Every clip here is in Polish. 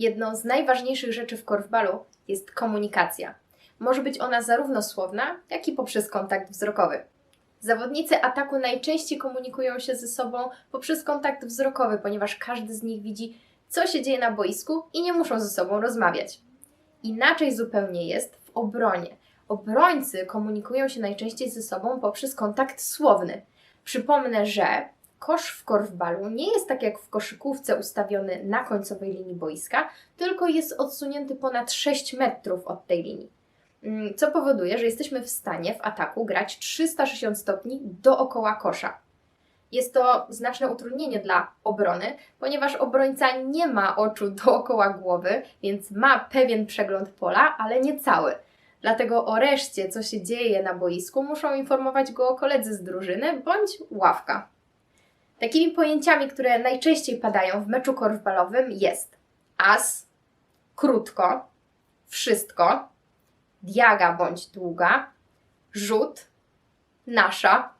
Jedną z najważniejszych rzeczy w korfbalu jest komunikacja. Może być ona zarówno słowna, jak i poprzez kontakt wzrokowy. Zawodnicy ataku najczęściej komunikują się ze sobą poprzez kontakt wzrokowy, ponieważ każdy z nich widzi, co się dzieje na boisku i nie muszą ze sobą rozmawiać. Inaczej zupełnie jest w obronie. Obrońcy komunikują się najczęściej ze sobą poprzez kontakt słowny. Przypomnę, że kosz w korfbalu nie jest tak jak w koszykówce ustawiony na końcowej linii boiska, tylko jest odsunięty ponad 6 metrów od tej linii. Mm, Co powoduje, że jesteśmy w stanie w ataku grać 360 stopni dookoła kosza. Jest to znaczne utrudnienie dla obrony, ponieważ obrońca nie ma oczu dookoła głowy, więc ma pewien przegląd pola, ale nie cały. Dlatego o reszcie, co się dzieje na boisku, muszą informować go koledzy z drużyny bądź ławka. Takimi pojęciami, które najczęściej padają w meczu korfbalowym jest as, krótko, wszystko, diaga bądź długa, rzut, nasza,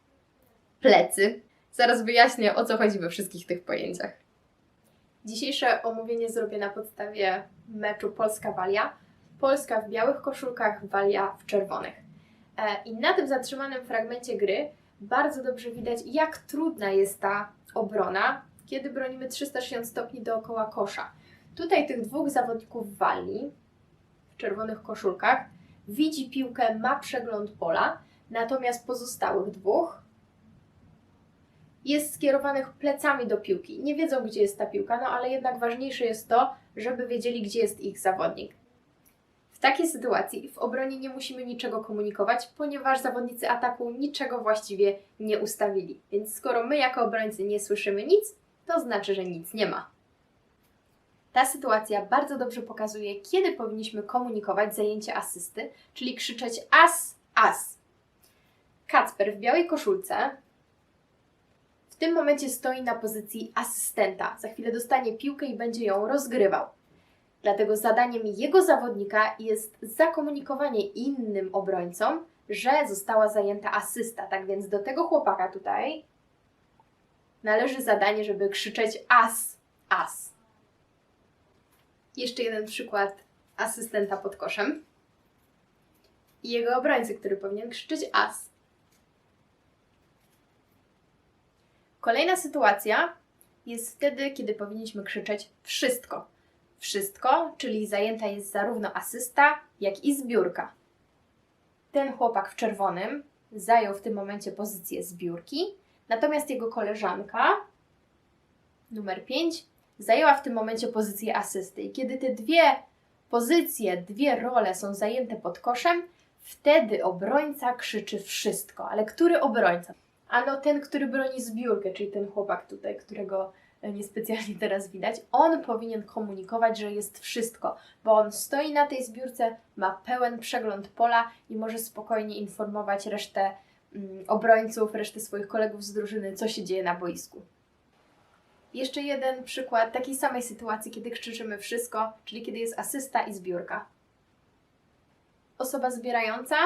plecy. Zaraz wyjaśnię, o co chodzi we wszystkich tych pojęciach. Dzisiejsze omówienie zrobię na podstawie meczu Polska-Walia. Polska w białych koszulkach, Walia w czerwonych. E, I na tym zatrzymanym fragmencie gry bardzo dobrze widać, jak trudna jest ta obrona, kiedy bronimy 360 stopni dookoła kosza. Tutaj tych dwóch zawodników Walii w czerwonych koszulkach widzi piłkę, ma przegląd pola, natomiast pozostałych dwóch jest skierowanych plecami do piłki. Nie wiedzą, gdzie jest ta piłka, no ale jednak ważniejsze jest to, żeby wiedzieli, gdzie jest ich zawodnik. Takiej sytuacji w obronie nie musimy niczego komunikować, ponieważ zawodnicy ataku niczego właściwie nie ustawili. Więc skoro my jako obrońcy nie słyszymy nic, to znaczy, że nic nie ma. Ta sytuacja bardzo dobrze pokazuje, kiedy powinniśmy komunikować zajęcie asysty, czyli krzyczeć as, as. Kacper w białej koszulce w tym momencie stoi na pozycji asystenta. Za chwilę dostanie piłkę i będzie ją rozgrywał. Dlatego zadaniem jego zawodnika jest zakomunikowanie innym obrońcom, że została zajęta asysta. Tak więc do tego chłopaka tutaj należy zadanie, żeby krzyczeć as, as. Jeszcze jeden przykład asystenta pod koszem i jego obrońcy, który powinien krzyczeć as. Kolejna sytuacja jest wtedy, kiedy powinniśmy krzyczeć wszystko. Wszystko, czyli zajęta jest zarówno asysta, jak i zbiórka. Ten chłopak w czerwonym zajął w tym momencie pozycję zbiórki, natomiast jego koleżanka, numer 5, zajęła w tym momencie pozycję asysty. I kiedy te dwie pozycje, dwie role są zajęte pod koszem, wtedy obrońca krzyczy wszystko. Ale który obrońca? Ano ten, który broni zbiórkę, czyli ten chłopak tutaj, którego niespecjalnie teraz widać, on powinien komunikować, że jest wszystko, bo on stoi na tej zbiórce, ma pełen przegląd pola i może spokojnie informować resztę mm, obrońców, resztę swoich kolegów z drużyny, co się dzieje na boisku. Jeszcze jeden przykład takiej samej sytuacji, kiedy krzyczymy wszystko, czyli kiedy jest asysta i zbiórka. Osoba zbierająca,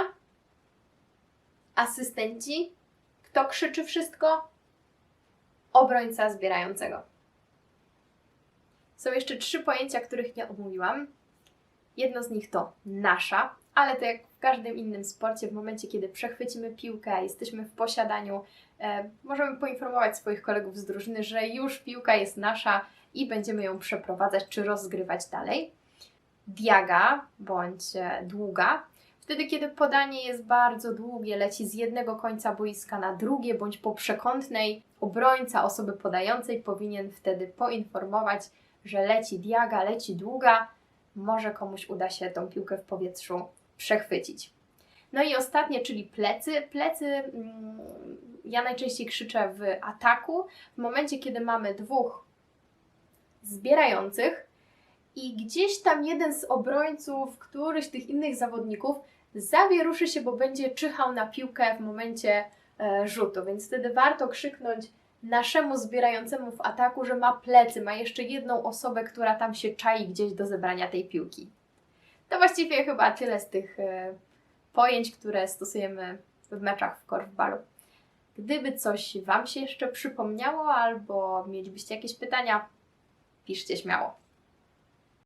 asystenci, kto krzyczy wszystko? Obrońca zbierającego. Są jeszcze trzy pojęcia, których nie omówiłam. Jedno z nich to nasza, ale to jak w każdym innym sporcie, w momencie, kiedy przechwycimy piłkę, jesteśmy w posiadaniu, e, możemy poinformować swoich kolegów z drużyny, że już piłka jest nasza i będziemy ją przeprowadzać czy rozgrywać dalej. Diaga bądź e, długa Wtedy, kiedy podanie jest bardzo długie, leci z jednego końca boiska na drugie, bądź po przekątnej, obrońca osoby podającej powinien wtedy poinformować, że leci diaga, leci długa, może komuś uda się tą piłkę w powietrzu przechwycić. No i ostatnie, czyli plecy. Plecy mm, ja najczęściej krzyczę w ataku, w momencie, kiedy mamy dwóch zbierających i gdzieś tam jeden z obrońców, któryś tych innych zawodników zawieruszy się, bo będzie czyhał na piłkę w momencie e, rzutu, więc wtedy warto krzyknąć naszemu zbierającemu w ataku, że ma plecy, ma jeszcze jedną osobę, która tam się czai gdzieś do zebrania tej piłki. To właściwie chyba tyle z tych e, pojęć, które stosujemy w meczach w korfbalu. Gdyby coś Wam się jeszcze przypomniało albo mielibyście jakieś pytania, piszcie śmiało.